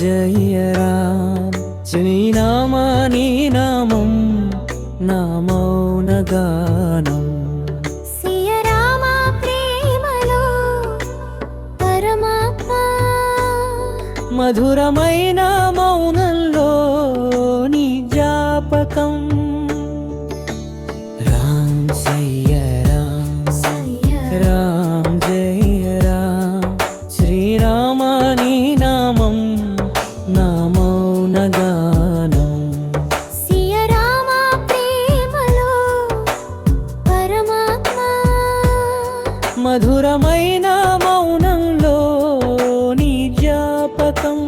జయ రామ్ శ్రీనామా నీ నామం నా మౌనగానం సియ మధురమైన మౌనంలో నీ జాపకం మధురమైన మౌనంలో నీ జాపకం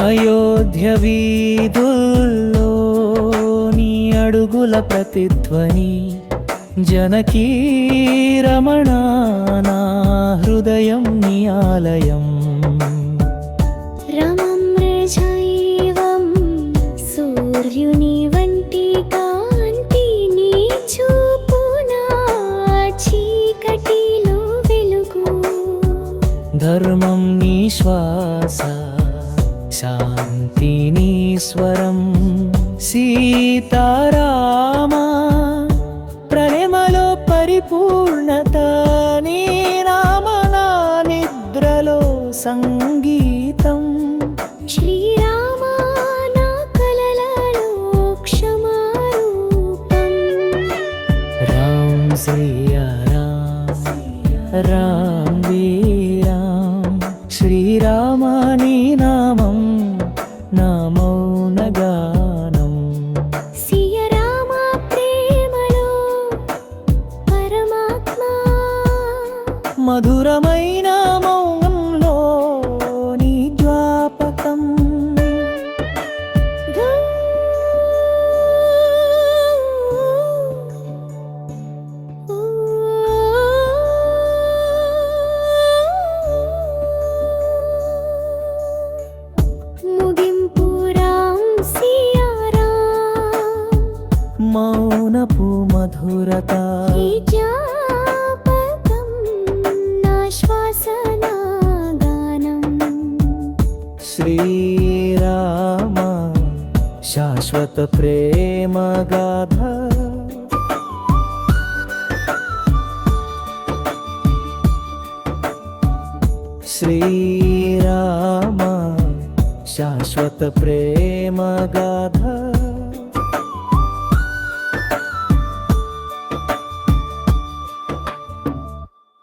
అయోధ్య వీధుల్లో అడుగుల ప్రతిధ్వని. జనకీ రమణ నా హృదయం నీ ఆలయం. రమం రజైవం సూర్యుని వంటి కాంతి నీ చూపున చీకటిలో వెలుగు. ధర్మం నీ శ్వాస శాంతి నీ స్వరం. సీతారామా ప్రేమలో పరిపూర్ణత నీ నామ నా నిద్రలో సంగీతం. శ్రీరామ నా కలలలో క్షమారూపం. రామ్ శ్రీయ రామ్ రామ్ వీరామ్. శ్రీరామ మధురమైన మౌనంలో నీ సియారా మౌనపు మధురత. श्रीराम शाश्वतप्रेम गाधा श्रीराम शाश्वतप्रेम गाधा